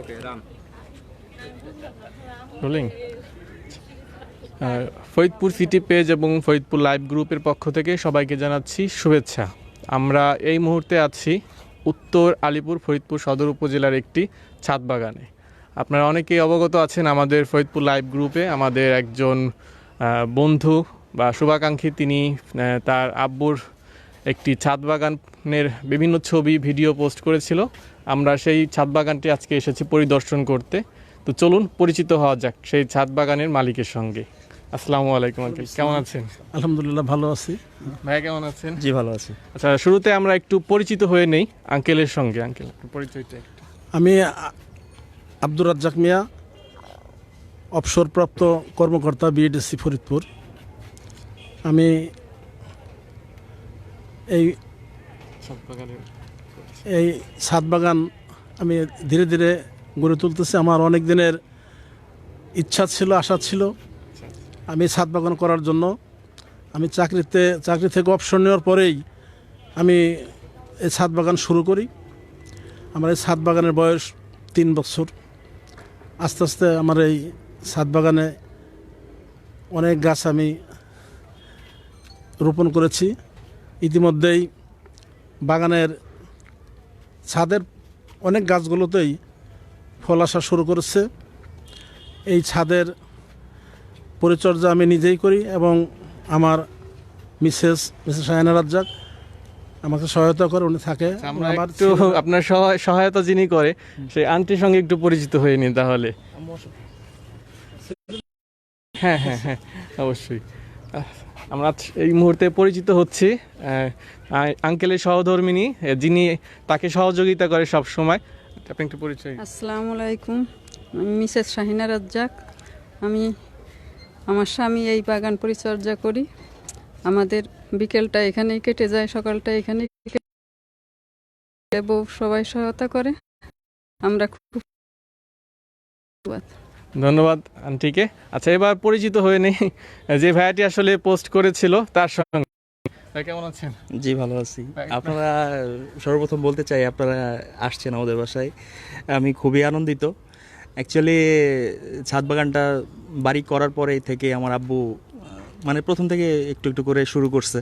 Okay Ram Faridpur city page এবং Faridpur live গ্রুপের পক্ষ থেকে সবাইকে জানাচ্ছি শুভেচ্ছা। আমরা এই মুহূর্তে আছি উত্তর আলিপুর ফরিদপুর সদর উপজেলার একটি ছাদ বাগানে। আপনারা অনেকেই অবগত আছেন আমাদের ফরিদপুর লাইভ গ্রুপে আমাদের একজন বন্ধু বা শুভাকাঙ্ক্ষী, তিনি তার আব্বুর একটি ছাদ বাগানের বিভিন্ন ছবি, ভিডিও পোস্ট করেছিল। আমরা সেই ছাদ বাগানটি আজকে এসেছি পরিদর্শন করতে। তো চলুন পরিচিত হওয়া যাক সেই ছাদ বাগানের মালিকের সঙ্গে। আসসালামু আলাইকুম আঙ্কেল। কেমন আছেন? আলহামদুলিল্লাহ ভালো আছি। ভাইয়া কেমন আছেন? জি ভালো আছি। আচ্ছা শুরুতে আমরা একটু পরিচিত হয়ে নেই আঙ্কেলের সঙ্গে। আঙ্কেল পরিচয়টা একটু। আমি আব্দুর রাজ্জাক মিয়া অবসরপ্রাপ্ত কর্মকর্তা বিএডিসি ফরিদপুর। আমি এই এই ছাদ বাগান আমি ধীরে ধীরে গড়ে তুলতেছি। আমার অনেক দিনের ইচ্ছা ছিল, আশা ছিল আমি ছাদ বাগান করার জন্য। আমি চাকরিতে, চাকরি থেকে অবসর নেওয়ার পরেই আমি এই ছাদ বাগান শুরু করি। আমার এই ছাদ বাগানের বয়স তিন বছর। আস্তে আস্তে আমার এই ছাদ বাগানে অনেক গাছ আমি রোপণ করেছি। ইতিমধ্যেই বাগানের ছাদের অনেক গাছগুলোতেই ফল আসা শুরু করেছে। এই ছাদের পরিচর্যা আমি নিজেই করি এবং আমার মিসেস মিসেস সায়না রাজ্জাক আমাকে সহায়তা করে উনি থাকে আচ্ছা, আমরা একটু আপনার সহায়- সহায়তা যিনি করে সেই আন্টির সঙ্গে একটু পরিচিত হয়ে নিন তাহলে। হ্যাঁ হ্যাঁ হ্যাঁ অবশ্যই। আমরা এই মুহূর্তে পরিচিত হচ্ছি আঙ্কেলের সহধর্মিনী, যিনি তাকে সহযোগিতা করে সব সময়। আপনি একটু পরিচয়। আসসালামু আলাইকুম মিসেস শাহিনা রাজ্জাক। আমি আমার স্বামী এই বাগান পরিচর্যা করি। আমাদের বিকেলটা এখানেই কেটে যায়, সকালটা এখানেই বউ সবাই সহায়তা করে। আমরা খুব ধন্যবাদ আন্টিকে। আচ্ছা এবার পরিচিত হয়ে নেই। যে ভাইয়াটি আসলে পোস্ট করেছিল তার সঙ্গে। কেমন আছেন? জি ভালো আছি। আপনারা সর্বপ্রথম বলতে চাই আপনারা আসছেন আমাদের বাসায়। আমি খুবই আনন্দিত। অ্যাকচুয়ালি ছাদ বাগানটা বাড়ি করার পরে থেকে আমার আব্বু মানে প্রথম থেকে একটু একটু করে শুরু করছে।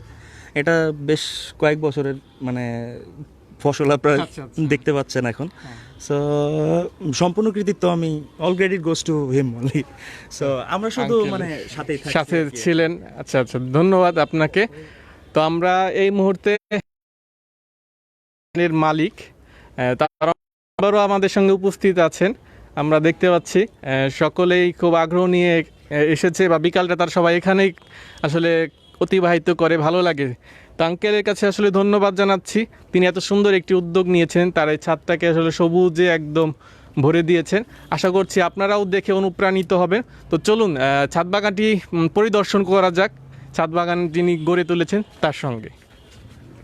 এটা বেশ কয়েক বছরের মানে ফসল আপনারা আচ্ছা, আচ্ছা। দেখতে পাচ্ছেন এখন। সো সম্পূর্ণ কৃতিত্ব আমি all credit goes to him only so আমরা শুধু মানে সাথেই থাকছি সাথে ছিলেন। আচ্ছা আচ্ছা ধন্যবাদ আপনাকে। তো আমরা এই মুহূর্তে এর মালিক আহ, তারা আবারও আমাদের সঙ্গে উপস্থিত আছেন। আমরা দেখতে পাচ্ছি আহ, সকলেই খুব আগ্রহ নিয়ে এসেছে বা বিকালটা তার সবাই এখানেই আসলে অতিবাহিত করে ভালো লাগে। তো আঙ্কেলের কাছে আসলে ধন্যবাদ জানাচ্ছি। তিনি এত সুন্দর একটি উদ্যোগ নিয়েছেন তার এই ছাদটাকে আসলে সবুজে একদম ভরে দিয়েছেন। আশা করছি আপনারাও দেখে অনুপ্রাণিত হবেন। তো চলুন ছাদ বাগানটি পরিদর্শন করা যাক। ছাদ বাগান যিনি গড়ে তুলেছেন তার সঙ্গে।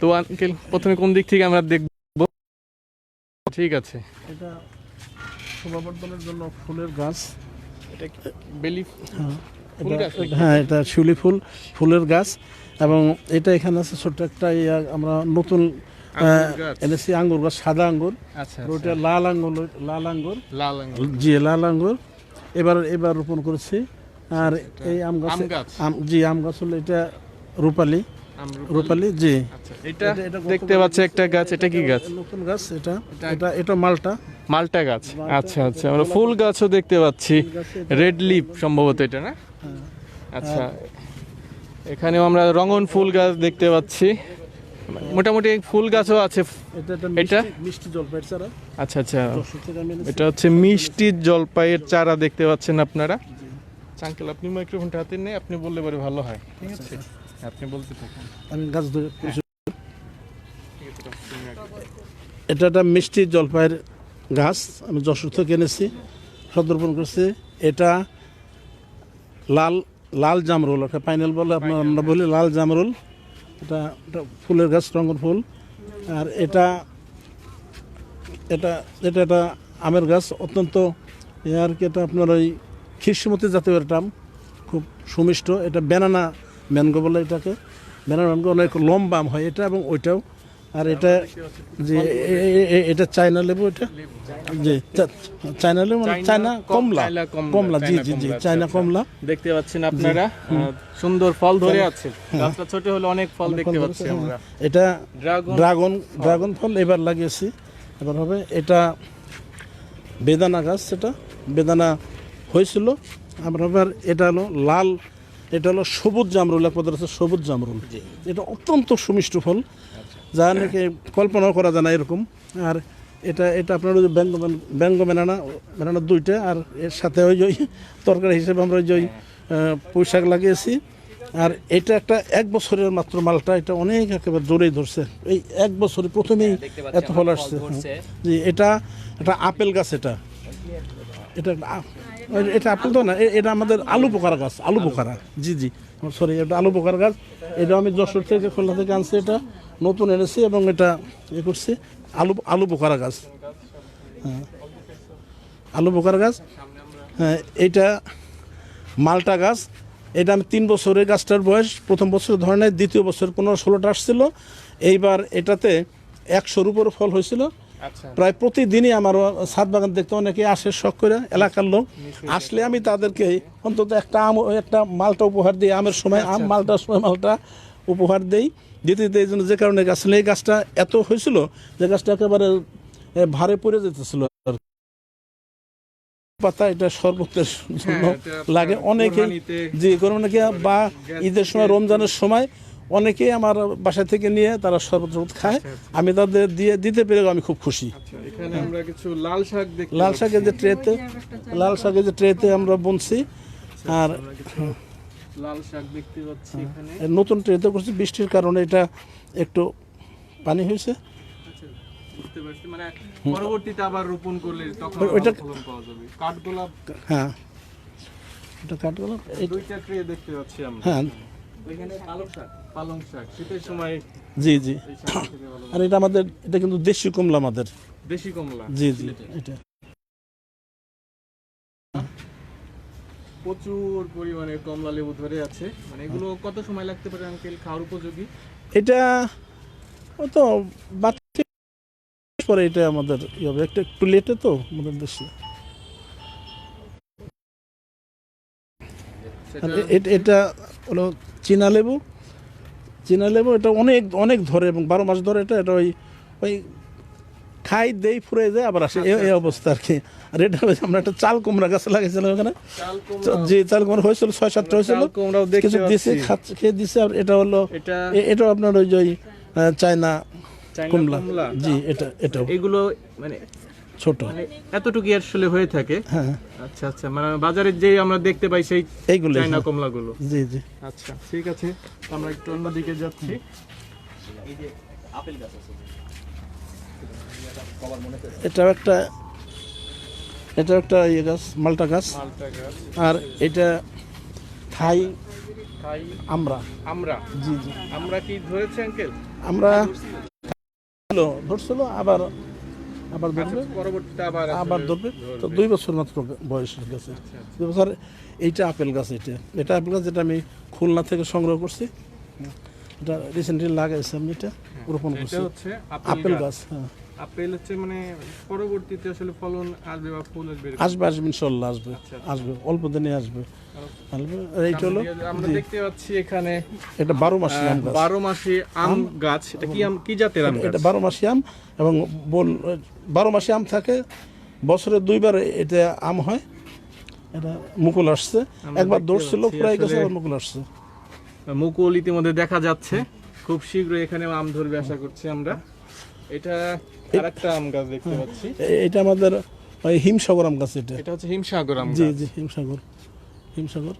তো আঙ্কেল প্রথমে কোন দিক থেকে আমরা দেখব? ঠিক আছে। এটা শোভাবর্ধনের জন্য ফুলের গাছ। এটা বেলি? হ্যাঁ? হ্যাঁ এটা শিউলি ফুল ফুলের গাছ এবং এটা এখানে আছে ছোট্ট একটা ইয়া আমরা নতুন এনেছি আঙ্গুর গাছ সাদা আঙ্গুর। আচ্ছা ওটা লাল আঙ্গুর লাল আঙ্গুর। লাল আঙ্গুর। জি লাল আঙ্গুর। এবার এবার রোপণ করেছি। আর এই আম গাছ জি আম গাছ হলো এটা রূপালি। রূপালি। জি। আচ্ছা এটা দেখতে পাচ্ছি একটা গাছ এটা কি গাছ? নতুন গাছ এটা। এটা- এটা মালটা। মালটা গাছ। আচ্ছা আচ্ছা। আমরা ফুল গাছও দেখতে পাচ্ছি। রেড লিপ সম্ভবত এটা না। আচ্ছা এখানেও আমরা রঙন ফুল গাছ দেখতে পাচ্ছি। মোটামুটি ফুল গাছও আছে। এটা? মিষ্টি- জলপাইয়ের চারা। আচ্ছা আচ্ছা। এটা হচ্ছে মিষ্টি জলপাইয়ের চারা দেখতে পাচ্ছেন আপনারা। আঙ্কেল আপনি মাইক্রোফোনটা হাতে নেই আপনি বললে পরে ভালো হয়। ঠিক আছে। আপনি বলতে থাকুন। আমি গাছ ধরে এটা একটা মিষ্টি জলপাইয়ের গাছ। আমি যশোর থেকে এনেছি সদর্পণ করছি। এটা লাল লাল জামরুল একটা পাইনাল বলে আপনার আমরা বলি লাল জামরুল। এটা এটা ফুলের গাছ রঙের ফুল। আর এটা এটা এটা একটা আমের গাছ অত্যন্ত আর কি এটা আপনার ওই খ্রিস্টমতি জাতীয় একটা আম খুব সুমিষ্ট। এটা ব্যানানা ম্যানগো বলে এটাকে। ব্যানানা ম্যানগো অনেক লম্বা আম হয় এটা এবং ওইটাও আর এটা যে এটা চায়না লেবু এটা? জি চায়না লেবু মানে চায়না কমলা। কমলা, জি জি জি চায়না আচ্ছা, কমলা। দেখতে পাচ্ছেন আপনারা সুন্দর ফল ধরে আছে। গাছটা ছোট হলে অনেক ফল দেখতে পাচ্ছি আমরা। এটা ড্রাগন ড্রাগন ফল। এবার লাগিয়েছি। এবার হবে এটা বেদানা গাছ সেটা বেদানা হয়েছিল। আবার এবার এটা হলো লাল এটা হলো সবুজ জামরুল এক পদার্থ সবুজ জামরুল। এটা অত্যন্ত সুমিষ্ট ফল। যা নাকি কল্পনাও করা যায় না এরকম। আর এটা এটা আপনার ওই যে ব্যঙ্গ ব্যঙ্গ বেনানা বেনানা দুইটা আর এর সাথে ওই ওই তরকারি হিসেবে আমরা ওই যে ওই পুঁই শাক লাগিয়েছি। আর এটা একটা এক বছরের মাত্র মালটা এটা অনেক একেবারে জোরেই ধরছে। এই এক বছরে প্রথমেই এত ফল আসছে। জি এটা এটা আপেল গাছ এটা। এটা এটা আপেল তো না এটা আমাদের আলু পোকারা গাছ আলু পোকারা। জি জি। সরি, এটা আলু পোকার গাছ। এটা আমি যশোর থেকে খুলনা থেকে আনছি এটা। নতুন এনেছি এবং এটা ইয়ে করছি, আলু আলু পোকারা গাছ। হ্যাঁ। আলু পোকার গাছ। হ্যাঁ এইটা মালটা গাছ। এটা আমি তিন বছরের গাছটার বয়স। প্রথম বছর ধরনের, দ্বিতীয় বছর পনেরো, ষোলোটা আসছিল। এইবার এটাতে একশোর উপর ফল হয়েছিল। প্রায় প্রতিদিনই আমার ছাদ বাগান দেখতে অনেকে আসে শখ করে এলাকার লোক। আসলে আমি তাদেরকে অন্তত একটা আম একটা মালটা উপহার দিই আমের সময় আম মালটার সময় মালটা উপহার দেই। দিতে দিতে এই জন্য যে কারণে গাছ এই গাছটা এত হয়েছিল যে গাছটা একেবারে ভারে পড়ে যেতেছিল। পাতা এটা শরবতের জন্য হ্যাঁ, লাগে। অনেকে করব নাকি বা ঈদের সময় রমজানের সময় অনেকেই আমার বাসা থেকে নিয়ে তারা শরবত খায়। আমি তাদের দিয়ে দিতে পেরে আমি খুব খুশি। আচ্ছা, এখানে লাল শাক লাল শাকের যে ট্রেতে লাল শাকের যে ট্রেতে আমরা বুনছি। আর লাল শাক দেখতে পাচ্ছি এখানে। নতুন ট্রেতে করছি বৃষ্টির কারণে এটা একটু পানি হয়েছে। আচ্ছা, মানে পরবর্তীতে আবার রোপণ করলে তখন ওইটা- পাওয়া যাবে। কাঠগোলাপ? হ্যাঁ। এটা কাঠগোলাপ দুইটা ট্রে দেখতে পাচ্ছি আমরা। হ্যাঁ। ওইখানে পালং শাক। পালং শাক শীতের সময় জি জি। আর এটা আমাদের এটা কিন্তু দেশি কমলা আমাদের। দেশি কমলা? জি জি এটা। প্রচুর পরিমাণে কমলা লেবু ধরে আছে। মানে এগুলো কত সময় লাগতে পারে আঙ্কেল খাওয়ার উপযোগী? এটা ও তো বাচ্চা পরে এটা আমাদের ই হবে। একটা একটু লেটে তো আমাদের এ- এটা হলো চীনা লেবু। চীনা লেবু এটা অনেক অনেক ধরে এবং বারো মাস ধরে এটা এটা ওই ওই খাই দেই ফুরে যায় আবার আসে। এই- এই অবস্থা আর কি। আর এটা আমরা একটা চাল কুমড়া গাছ লাগিয়েছিলাম ওখানে। যে চাল কুমড়া হয়েছিল ছয় সাতটা হয়েছিল কিছু দিছে খেয়ে দিছে আর এটা হলো এটা আপনার ওই যে ওই চায়না কমলা জি এটা এটাও। এগুলো মানে ছোট। মানে এতটুকু আসলে হয়ে থাকে। হ্যাঁ। আচ্ছা আচ্ছা মানে বাজারে যে আমরা দেখতে পাই সেই এইগুলো চাইনা কমলাগুলো। জি জি। আচ্ছা ঠিক আছে আমরা একটু অন্যদিকে যাচ্ছি। এটাও একটা এটা একটা ইয়ে গাছ মালটা গাছ। আর এটা থাই আমরা আমরা জি জি। আমরা কি ধরেছে আঙ্কেল? আমরা ধরছিল আবার আবার ধরবে। আবার ধরবে। তো দুই বছর মাত্র বয়স হয়ে গেছে। দুই বছর এইটা আপেল গাছ এটা। এটা আপেল গাছ যেটা আমি খুলনা থেকে সংগ্রহ করছি। এটা রিসেন্টলি লাগাইছি আমি এটা। রোপণ করছি। আপেল গাছ হ্যাঁ। আপেল হচ্ছে মানে পরবর্তীতে আসলে ফলন আসবে বা ফুল আসবে আসবে আসবে ইনশাল্লাহ আসবে আসবে অল্প দিনে আসবে। এইটা হলো? আমরা দেখতে পাচ্ছি এখানে এটা বারো মাসি আম গাছ। বারো মাসে আম গাছ। এটা কি আম কি জাতের আম এটা বারো মাসি আম এবং বল বারো মাসি আম থাকে বছরে দুইবার এটা আম হয়। এটা মুকুল আসছে। একবার দৌড়ছিল প্রায় গেছে মুকুল আসছে। মুকুল ইতিমধ্যে দেখা যাচ্ছে। খুব শীঘ্রই এখানে আম ধরবে আশা করছি আমরা। এটা আরেকটা আম গাছ দেখতে পাচ্ছি। এটা আমাদের ওই হিমসাগর আম গাছ এটা। এটা হচ্ছে হিমসাগর আম জি জি হিমসাগর। হিমসাগর।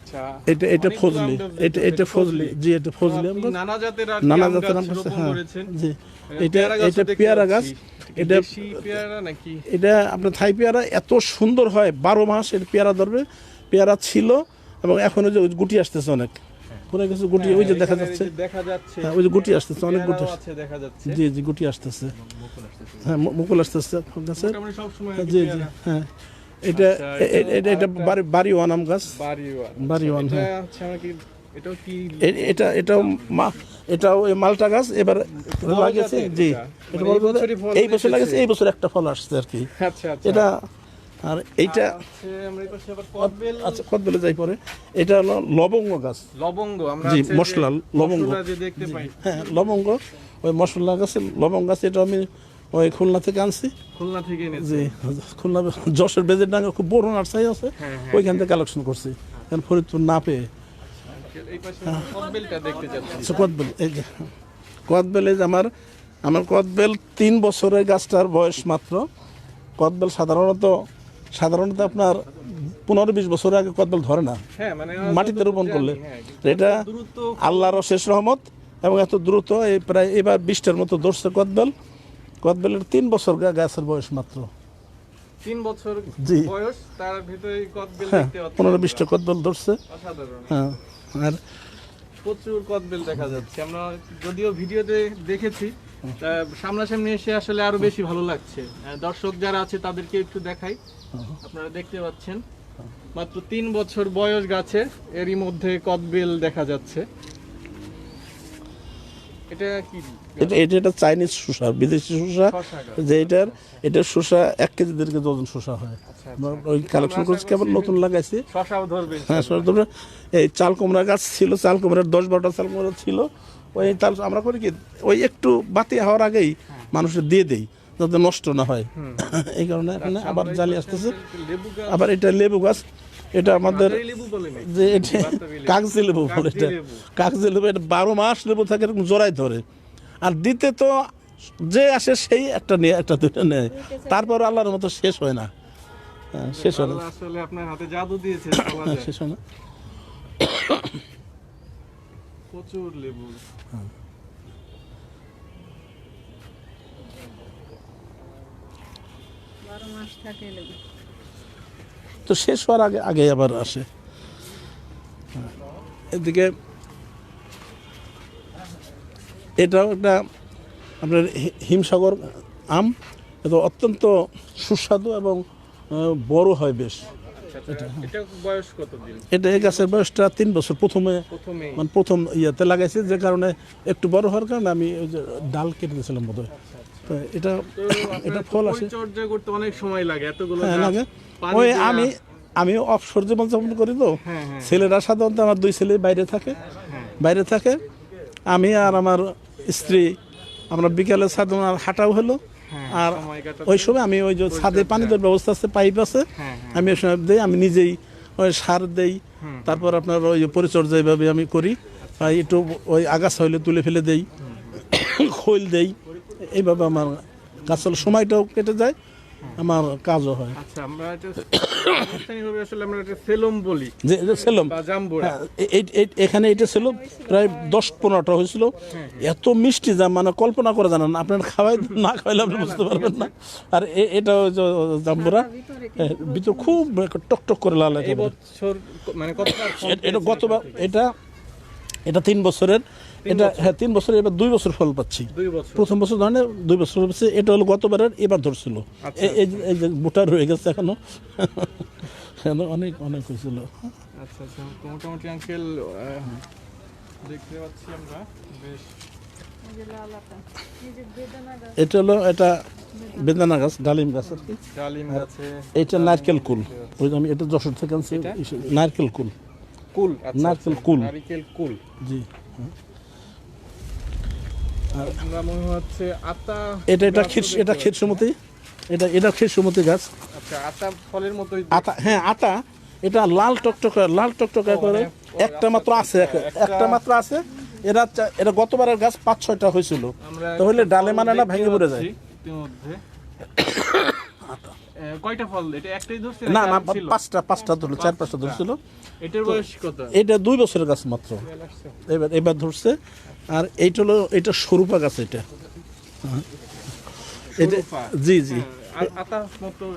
আচ্ছা এটা এটা ফজলি। এটা এটা ফজলি। জি এটা ফজলি আম গাছ। নানা জাতের নানা জাতের আম গাছ হ্যাঁ। জি। এটা এটা পেয়ারা গাছ। এটা এটা পেয়ারা নাকি? এটা আপনার থাই পেয়ারা এত সুন্দর হয় বারো মাস এর পেয়ারা ধরবে। পেয়ারা ছিল এবং এখন যে গুটি আসতেছে অনেক। পুরো কিছু গুটি ওই যে দেখা যাচ্ছে। দেখা যাচ্ছে হ্যাঁ ওই যে গুটি আসতেছে অনেক গুটি আসছে। দেখা যাচ্ছে। জি জি গুটি আসতেছে। হ্যাঁ মুকুল আসতেছে গাছের সব সময় জি জি হ্যাঁ। এটা আচ্ছা, এটা এটা বাড়ি বাড়ি ওয়ান আম গাছ? বাড়ি ওয়ান এটা হ্যাঁ। এটা এটাও মা এটাও মালটা গাছ এবার লাগিয়েছে? জি। এটা মানে এই বছর। লাগিয়েছে এই বছর একটা ফল আসছে আর কি। আচ্ছা আচ্ছা। এটা আর এইটা কদবেল আচ্ছা কত বলে যাই পরে। এটা হলো লবঙ্গ গাছ। লবঙ্গ জি, মশলা, লবঙ্গ। হ্যাঁ লবঙ্গ ওই মশলা গাছে লবঙ্গ গাছ এটা আমি ওই খুলনা থেকে আনছি। খুলনা থেকে জি খুলনা যশোর বেজের ডাঙ্গা খুব বড় নার্সারি আছে হ্যাঁ, হ্যাঁ। ওইখান থেকে কালেকশন করছি। কারণ ফরিদপুর না পেয়ে। আচ্ছা কদবেল এই যে কদবেল এই যে আমার আমার কদবেল তিন বছরের গাছটার বয়স মাত্র। কদবেল সাধারণত সাধারণত আপনার পনেরো বিশ বছর আগে কদবেল ধরে না। হ্যাঁ মানে মাটিতে রোপণ করলে। হ্যাঁ, এটা আল্লাহর শেষ রহমত এবং এত দ্রুত এই প্রায় এবার বিশটার মতো ধরছে কদবেল। কদবেলের তিন বছর গা- গাছের বয়স মাত্র। তিন বছর জি। বয়স তার ভিতরে কদবেল হ্যাঁ পনেরো বিশটা কদবেল ধরছে। হ্যাঁ আর প্রচুর কদবেল দেখা যাচ্ছে। আমরা যদিও ভিডিওতে দেখেছি সামনাসামনি এসে আসলে আরও বেশি ভালো লাগছে। দর্শক যারা আছে, তাদেরকে একটু দেখাই। আপনারা দেখতে পাচ্ছেন, মাত্র তিন বছর বয়স গাছে, এরই মধ্যে কদবেল দেখা যাচ্ছে। এটা কি এটা এটা এটা চাইনিজ শসা বিদেশি শসা যে এটার এটা শসা এক কেজি দেড় কেজি ওজন শসা হয়। আচ্ছা, ওই কালেকশন করছি কেবল নতুন লাগাইছি। হ্যাঁ শসা এই চাল কুমড়া গাছ ছিল চাল কুমড়ার দশ বারোটা চাল কুমড়া ছিল। ওই তাল আমরা করি কি ওই একটু বাতি হওয়ার আগেই মানুষের দিয়ে দেই যাতে নষ্ট না হয়। এই কারণে এখানে আবার জালি আসতেছে। আবার এটা লেবু গাছ। এটা আমাদের? যে এটা। কাগজি লেবু। বলে এটা। কাগজি লেবু এটা বারো মাস লেবু থাকে এরকম জোড়ায় ধরে। আর দিতে তো যে আসে সেই একটা নিয়ে একটা দুটো নেয়। তারপর আল্লাহর মতো শেষ হয় না। হ্যাঁ, শেষ হয় না। আসলে আপনার হাতে জাদু দিয়েছে হ্যাঁ। শেষ হয় না। প্রচুর লেবু। বারো মাস থাকে লেবু। তো শেষ হওয়ার আগে আগে আবার আসে। এদিকে এটাও একটা আপনার হিমসাগর আম এটা অত্যন্ত সুস্বাদু এবং বড় হয় বেশ। আচ্ছা, এটা বয়স এটা এই গাছের বয়সটা তিন বছর। প্রথমে মানে প্রথম ইয়াতে লাগাইছি যে কারণে একটু বড় হওয়ার কারণে আমি ওই যে ডাল কেটে দিয়েছিলাম বোধ হয় তো এটা এটা ফল আসে করতে অনেক সময় লাগে এতগুলো হ্যাঁ লাগে। ওই আমি আমি অবসর জীবনযাপন করি তো। হ্যাঁ হ্যাঁ। ছেলেরা সাধারণত আমার দুই ছেলে বাইরে থাকে। বাইরে থাকে। আমি আর আমার স্ত্রী আমরা বিকালে সাধারণ হাঁটাও হলো। আর ওই সময় আমি ওই যে ছাদে পানি দেওয়ার ব্যবস্থা আছে পাইপ আছে। আমি ওই সময় দেই আমি নিজেই ওই সার দেই। তারপর আপনার ওই পরিচর্যা এইভাবে আমি করি। একটু ওই আগাছা হইলে তুলে ফেলে দেই। খোল দেই। এইভাবে আমার গাছের সময়টাও কেটে যায় আমার কাজও হয়। আচ্ছা আমরা এটা স্থানীয়ভাবে আসলে আমরা এটা সেলম বলি। যে সেলম। হ্যাঁ, এখানে এটা ছিল প্রায় দশ পনেরোটা হয়েছিল। এত মিষ্টি যা মানে কল্পনা করে জানেন আপনার খাওয়াই না খাওয়াইলে আপনি বুঝতে পারবেন না। আর এটা জাম্বুরা হ্যাঁ, ভিতর খুব টকটক টক করে লাল এই একেবারে। বছর মানে এটা গতবার এটা এটা তিন বছরের এটা হ্যাঁ তিন বছরের এবার দুই বছর ফল পাচ্ছি। প্রথম বছর ধরনের দুই বছর পাচ্ছি এটা হলো গতবারের এবার ধরছিল। আচ্ছা, এই যে- বুটা রয়ে গেছে এখনও। এখনও অনেক অনেক হয়েছিল। আচ্ছা আচ্ছা মোটামুটি আঙ্কেল দেখতে পাচ্ছি আমরা বেশ। এটা হলো এটা বেদানা গাছ ডালিম গাছ আর কি। এটা নারকেল কুল। ওই আমি এটা যশোর থেকে আনছি নারকেল কুল। কুল আচ্ছা নারকেল আচ্ছা, কুল। নারকেল কুল। জি। আমরা মনে হচ্ছে আতা এটা এটা এটা সুমতি। এটা এটা ক্ষীর সুমতি গাছ। আচ্ছা আতা ফলের মতোই আতা হ্যাঁ আতা। এটা লাল টকটকে লাল টকটকে করে। মানে একটা মাত্র আছে একটা মাত্র আছে। এরা এটা গতবারের গাছ পাঁচ ছয়টা হয়েছিল। তাহলে ডালে মানে না ভেঙে পড়ে যায়। কয়টা ফল? এটা একটাই ধরছে না না পাঁচটা পাঁচটা ধরলো চার পাঁচটা ধরছিল। এটার বয়স কত? এটা দুই বছরের গাছ মাত্র। এবার এবার ধরছে। আর এইটা হলো এটা সরুপা গাছ এটা। হ্যাঁ। এটা জি জি। মতো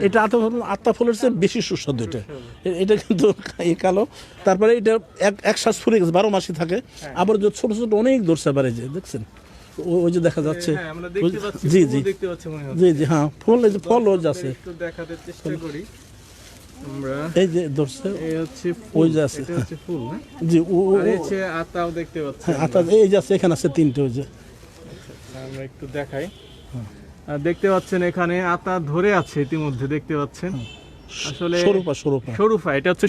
এটা? আতা ফল আত্মা ফলের চেয়ে বেশি সুস্বাদু এটা। এটা কিন্তু এই কালো। তারপরে এটা এক এক শ্বাস ফুলে গেছে বারো মাসই থাকে। আবার যে ছোট ছোট অনেক ধরছে আবার যে দেখছেন? ও- ওই যে দেখা যাচ্ছে। হ্যাঁ জি জি। জি জি হ্যাঁ। ফল এই যে ফল আছে। একটু দেখাতে চেষ্টা করি। আমরা এই যে ধরছে এই হচ্ছে ওই যে আছে, এটা হচ্ছে ফুল না? জি ও ও- এই ও- আতাও দেখতে পাচ্ছি হ্যাঁ আতা এই যে আছে এখানে আছে তিনটে ওই যে। আমরা একটু দেখাই। দেখতে পাচ্ছেন এখানে আতা ধরে আছে ইতিমধ্যে দেখতে পাচ্ছেন? আসলে সরুপা সরুপা। সরুফা এটা হচ্ছে।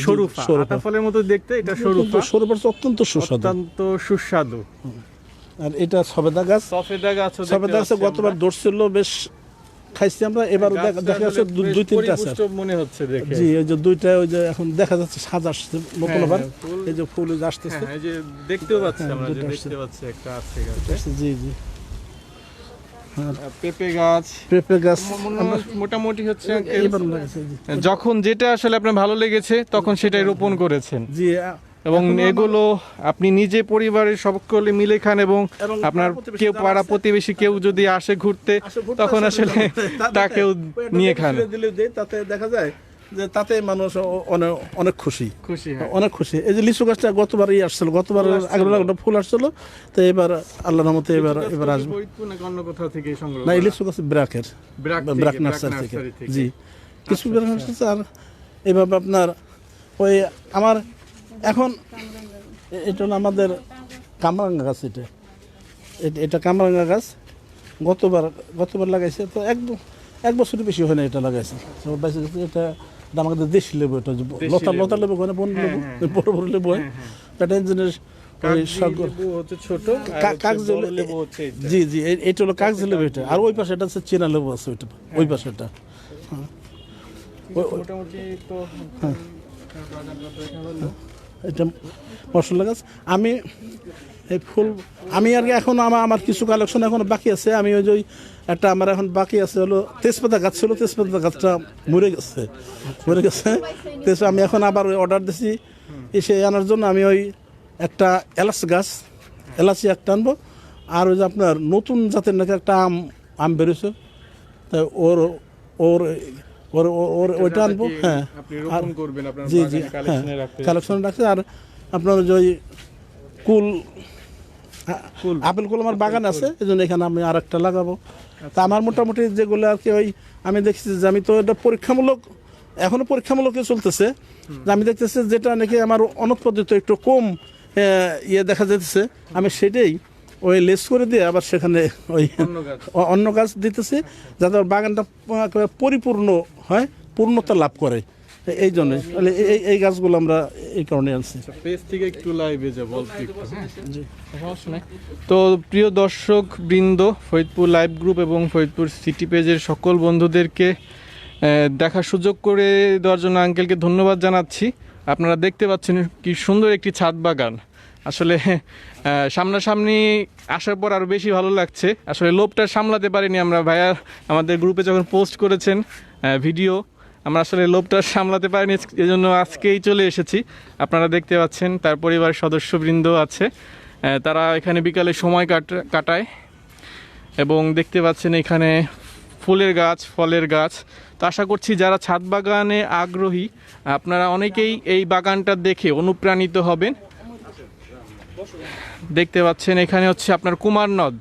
আতা ফলের মতো দেখতে এটা সরুফা সরুপা। হচ্ছে অত্যন্ত সুস্বাদু। অত্যন্ত সুস্বাদু। আর এটা সবেদা গাছ। সফেদা গাছ সবেদা গাছে গতবার ধরছিল বেশ খাইছি আমরা এবার দেখা যাচ্ছে দুই তিনটা আছে। মনে হচ্ছে দেখে। জি এই যে দুইটা ওই যে এখন দেখা যাচ্ছে সাজ আসছে নতুন হ্যাঁ, আবার হ্যাঁ, এই যে ফুল ওই হ্যাঁ আসতেছে। হ্যাঁ, এই যে দেখতেও পাচ্ছি হ্যাঁ, আমরা যে দেখতে পাচ্ছি একটা আছে জি জি। পেঁপে গাছ। পেঁপে গাছ মোটামুটি হচ্ছে। যখন যেটা আসলে আপনার ভালো লেগেছে তখন সেটাই রোপণ করেছেন। জি এবং এগুলো আপনি নিজে পরিবারের সকলে মিলে খান এবং আপনার কেউ পাড়া প্রতিবেশী কেউ যদি আসে ঘুরতে তখন আসলে তাকেও নিয়ে খান। তাতে দেখা যায় যে তাতে মানুষ অনেক অনেক খুশি। খুশি অনেক খুশি। এই যে লিচু গাছটা গতবারই আসছিল গতবার আগের ফুল আসছিল তো এবার আল্লাহ রহমতে এবার এবার আসবে। অন্য কোথাও থেকে সংগ্রহ না এই লিচু গাছ ব্র্যাক ব্র্যাক নার্সারি থেকে। জি। কিছু ব্র্যাক নার্সারি আছে আর এভাবে আপনার ওই আমার এখন এটা আমাদের কামরাঙ্গা গাছ এটা। এটা কামরাঙ্গা গাছ। গতবার গতবার লাগাইছে তো এক এক বছরের বেশি হয় না এটা লাগাইছে। গেছে এটা আমাদের দেশি লেবু এটা লতা লতা লেবু হয় না বন লেবু? হ্যাঁ, বড় বড় লেবু হয়। হচ্ছে কাগজি বড় লেবু- লেবু হচ্ছে এইটা। জি জি এটা হলো কাগজি লেবু এটা। আর ওই পাশে এটা হচ্ছে চীনা লেবু আছে ওইটা ওই পাশে এটা। মোটামুটি তো এটা মশলা গাছ। আমি এই ফুল, আমি আর কি এখন আমার আমার কিছু কালেকশন এখন বাকি আছে। আমি ওই যে একটা আমার এখন বাকি আছে, হলো তেজপাতা গাছ ছিল, তেজপাতা গাছটা মরে গেছে। মরে গেছে। তেজ, আমি এখন আবার ওই অর্ডার দিছি। এসে আনার জন্য আমি ওই একটা এলাচ গাছ এলাচি একটা আনব। আর ওই যে আপনার নতুন জাতের নাকি একটা আম আম বেরোছে তা ওর ওর ওর ওর- ওইটা আনব হ্যাঁ। আপনি করবেন আপনার জি জি কালেকশনে হ্যাঁ কালেকশন রাখছে। আর আপনার যে ওই কুল কুল। আপেল কুল আমার বাগান আছে এই জন্য এখানে আমি আর একটা লাগাবো তা আমার মোটামুটি যেগুলো আর কি ওই আমি দেখছি যে আমি তো এটা পরীক্ষামূলক এখনও পরীক্ষামূলকই চলতেছে। যে আমি দেখতেছি যেটা নাকি আমার অনুৎপাদিত একটু কম ইয়ে দেখা যেতেছে আমি সেটাই ওই লেস করে দিয়ে আবার সেখানে ওই অন্য গাছ। অ- অন্য গাছ দিতেছি যাতে বাগানটা পরিপূর্ণ হয় পূর্ণতা লাভ করে। এই জন্য এই এই গাছগুলো আমরা এই কারণে আনছি। পেজ থেকে একটু লাইভে যাব হ্যাঁ? তো প্রিয় দর্শক বৃন্দ ফরিদপুর লাইভ গ্রুপ এবং ফরিদপুর সিটি পেজের সকল বন্ধুদেরকে দেখার সুযোগ করে দেওয়ার জন্য আঙ্কেলকে ধন্যবাদ জানাচ্ছি। আপনারা দেখতে পাচ্ছেন কি সুন্দর একটি ছাদ বাগান। আসলে সামনাসামনি আসার পর আরও বেশি ভালো লাগছে। আসলে লোভটা সামলাতে পারিনি আমরা, ভাইয়া আমাদের গ্রুপে যখন পোস্ট করেছেন ভিডিও আমরা আসলে লোভটা সামলাতে পারিনি এই জন্য আজকেই চলে এসেছি। আপনারা দেখতে পাচ্ছেন, তার পরিবারের সদস্যবৃন্দ আছে। তারা এখানে বিকালে সময় কাট- কাটায়। এবং দেখতে পাচ্ছেন এখানে ফুলের গাছ, ফলের গাছ। তো আশা করছি যারা ছাদ বাগানে আগ্রহী, আপনারা অনেকেই এই বাগানটা দেখে অনুপ্রাণিত হবেন। দেখতে পাচ্ছেন, এখানে হচ্ছে আপনার কুমার নদ।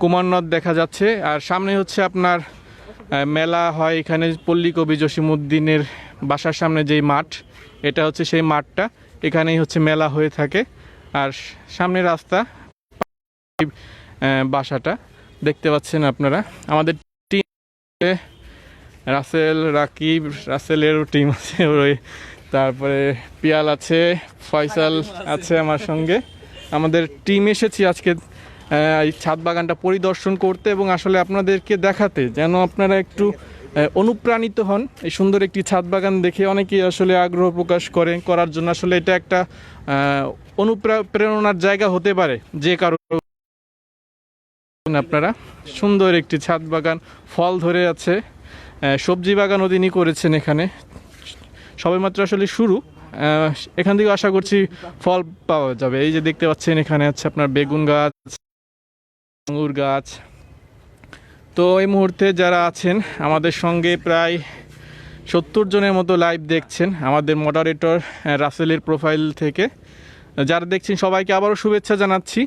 কুমার নদ দেখা যাচ্ছে, আর সামনে হচ্ছে আপনার মেলা হয় এখানে পল্লী কবি জসিমুদ্দিনের বাসার সামনে যেই মাঠ, এটা হচ্ছে সেই মাঠটা। এখানেই হচ্ছে মেলা হয়ে থাকে, আর সামনে রাস্তা বাসাটা। দেখতে পাচ্ছেন আপনারা, আমাদের টিম রাসেল, রাকিব, রাসেলেরও টিম আছে, ওই তারপরে পিয়াল আছে, ফয়সাল আছে আমার সঙ্গে। আমাদের টিম এসেছি আজকে এই ছাদ বাগানটা পরিদর্শন করতে এবং আসলে আপনাদেরকে দেখাতে, যেন আপনারা একটু অনুপ্রাণিত হন। এই সুন্দর একটি ছাদ বাগান দেখে অনেকেই আসলে আগ্রহ প্রকাশ করে, করার জন্য আসলে এটা একটা অনুপ্রেরণার জায়গা হতে পারে, যে কারও আপনারা সুন্দর একটি ছাদ বাগান, ফল ধরে আছে। সবজি বাগান তিনি করেছেন এখানে। সবেমাত্র আসলে শুরু। এখান থেকে আশা করছি ফল পাওয়া যাবে। এই যে দেখতে পাচ্ছেন, এখানে আছে আপনার বেগুন গাছ, আঙুর গাছ। তো এই মুহূর্তে যারা আছেন, আমাদের সঙ্গে প্রায় সত্তর জনের মতো লাইভ দেখছেন আমাদের মডারেটর রাসেলের প্রোফাইল থেকে। যারা দেখছেন, সবাইকে আবারও শুভেচ্ছা জানাচ্ছি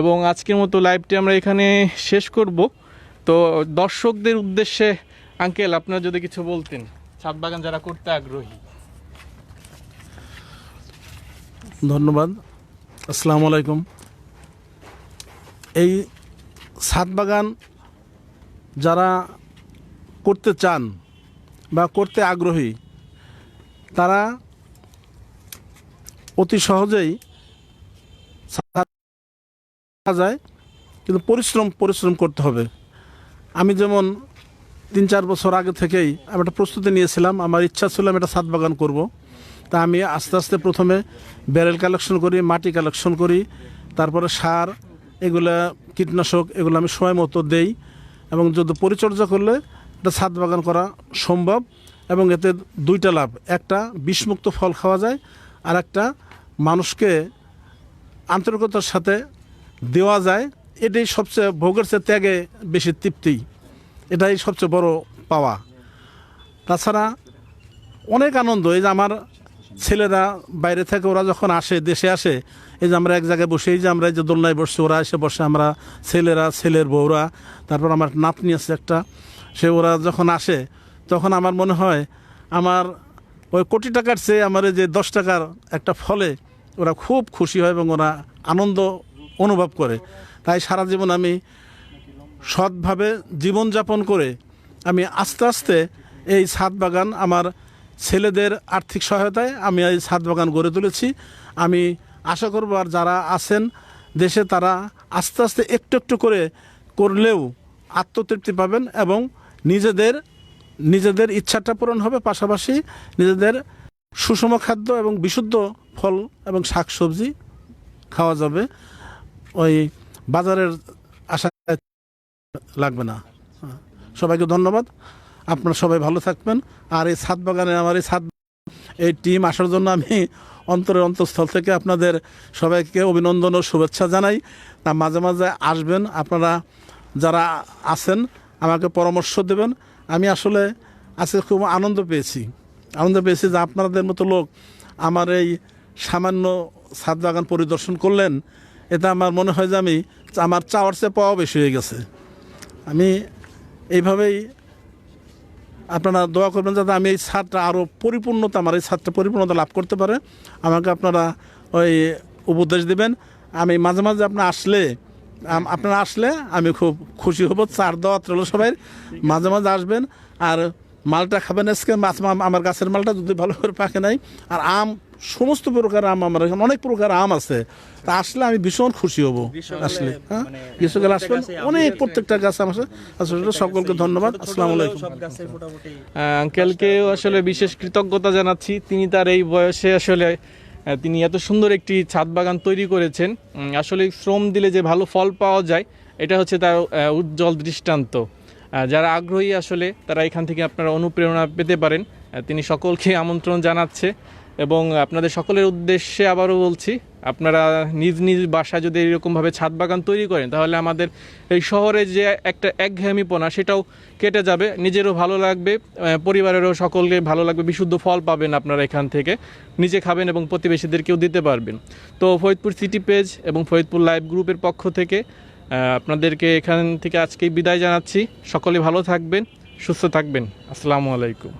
এবং আজকের মতো লাইভটি আমরা এখানে শেষ করব। তো দর্শকদের উদ্দেশ্যে আঙ্কেল আপনারা যদি কিছু বলতেন, ছাদ বাগান যারা করতে আগ্রহী। ধন্যবাদ। আসসালামু আলাইকুম। এই ছাদ বাগান যারা করতে চান বা করতে আগ্রহী, তারা অতি সহজেই যায় কিন্তু পরিশ্রম পরিশ্রম করতে হবে। আমি যেমন তিন চার বছর আগে থেকেই আমি একটা প্রস্তুতি নিয়েছিলাম, আমার ইচ্ছা ছিল আমি একটা ছাদ বাগান করব। তা আমি আস্তে আস্তে প্রথমে ব্যারেল কালেকশন করি, মাটি কালেকশন করি, তারপরে সার, এগুলা কীটনাশক, এগুলো আমি সময় মতো দেই এবং যদি পরিচর্যা করলে একটা ছাদ বাগান করা সম্ভব এবং এতে দুইটা লাভ, একটা বিষমুক্ত ফল খাওয়া যায় আর একটা মানুষকে আন্তরিকতার সাথে দেওয়া যায়, এটাই সবচেয়ে ভোগের চেয়ে ত্যাগে বেশি তৃপ্তি, এটাই সবচেয়ে বড় পাওয়া। তাছাড়া অনেক আনন্দ, এই যে আমার ছেলেরা বাইরে থেকে ওরা যখন আসে, দেশে আসে, এই যে আমরা এক জায়গায় বসে, এই যে আমরা এই যে দোলনায় বসছি, ওরা এসে বসে, আমরা ছেলেরা, ছেলের বউরা, তারপর আমার নাতনি আছে একটা, সে ওরা যখন আসে, তখন আমার মনে হয় আমার ওই কোটি টাকার চেয়ে আমার যে দশ টাকার একটা ফলে ওরা খুব খুশি হয় এবং ওরা আনন্দ অনুভব করে। তাই সারা জীবন আমি সৎভাবে জীবনযাপন করে আমি আস্তে আস্তে এই ছাদ বাগান আমার ছেলেদের আর্থিক সহায়তায় আমি এই ছাদ বাগান গড়ে তুলেছি। আমি আশা করব আর যারা আছেন দেশে তারা আস্তে আস্তে একটু একটু করে করলেও আত্মতৃপ্তি পাবেন এবং নিজেদের নিজেদের ইচ্ছাটা পূরণ হবে। পাশাপাশি নিজেদের সুষম খাদ্য এবং বিশুদ্ধ ফল এবং শাকসবজি খাওয়া যাবে। ওই বাজারের আশা লাগবে না। সবাইকে ধন্যবাদ। আপনারা সবাই ভালো থাকবেন। আর এই ছাদ বাগানে আমার এই ছাদ এই টিম আসার জন্য আমি অন্তরের অন্তঃস্থল থেকে আপনাদের সবাইকে অভিনন্দন ও শুভেচ্ছা জানাই। তা মাঝে মাঝে আসবেন, আপনারা যারা আছেন, আমাকে পরামর্শ দেবেন। আমি আসলে আজকে খুব আনন্দ পেয়েছি। আনন্দ পেয়েছি যে আপনাদের মতো লোক আমার এই সামান্য ছাদ বাগান পরিদর্শন করলেন। এটা আমার মনে হয় যে আমি আমার চাওয়ার চেয়ে পাওয়া বেশি হয়ে গেছে। আমি এইভাবেই আপনারা দোয়া করবেন যাতে আমি এই ছাদটা আরও পরিপূর্ণতা, আমার এই ছাদটা পরিপূর্ণতা লাভ করতে পারে। আমাকে আপনারা ওই উপদেশ দেবেন। আমি মাঝে মাঝে আপনার আসলে আপনারা আসলে আমি খুব খুশি হব। চার দেওয়া ত্রল সবাই মাঝে মাঝে আসবেন। আর মালটা খাবেন আজকে মাছ আমার গাছের মালটা যদি ভালো করে পাকে নাই আর আম সমস্ত প্রকার আম আমার এখানে অনেক প্রকার আম আছে। তা আসলে আমি ভীষণ খুশি হব। আসলে হ্যাঁ? মানে গ্রীষ্মকালে আসবেন অনেক প্রত্যেকটা গাছ আমার আসলে সকলকে ধন্যবাদ। আসসালামু আলাইকুম। আঙ্কেলকেও আসলে বিশেষ কৃতজ্ঞতা জানাচ্ছি। তিনি তার এই বয়সে আসলে তিনি এত সুন্দর একটি ছাদ বাগান তৈরি করেছেন। আসলে শ্রম দিলে যে ভালো ফল পাওয়া যায় এটা হচ্ছে তার উজ্জ্বল দৃষ্টান্ত। যারা আগ্রহী আসলে তারা এখান থেকে আপনারা অনুপ্রেরণা পেতে পারেন। তিনি সকলকে আমন্ত্রণ জানাচ্ছে এবং আপনাদের সকলের উদ্দেশ্যে আবারও বলছি, আপনারা নিজ নিজ বাসায় যদি এরকমভাবে ছাদ বাগান তৈরি করেন, তাহলে আমাদের এই শহরে যে একটা একঘেয়েমিপনা সেটাও কেটে যাবে। নিজেরও ভালো লাগবে পরিবারেরও সকলকে ভালো লাগবে, বিশুদ্ধ ফল পাবেন আপনারা এখান থেকে। নিজে খাবেন এবং প্রতিবেশীদেরকেও দিতে পারবেন। তো ফরিদপুর সিটি পেজ এবং ফরিদপুর লাইভ গ্রুপের পক্ষ থেকে আপনাদেরকে এখান থেকে আজকেই বিদায় জানাচ্ছি। সকলে ভালো থাকবেন সুস্থ থাকবেন। আসসালামু আলাইকুম।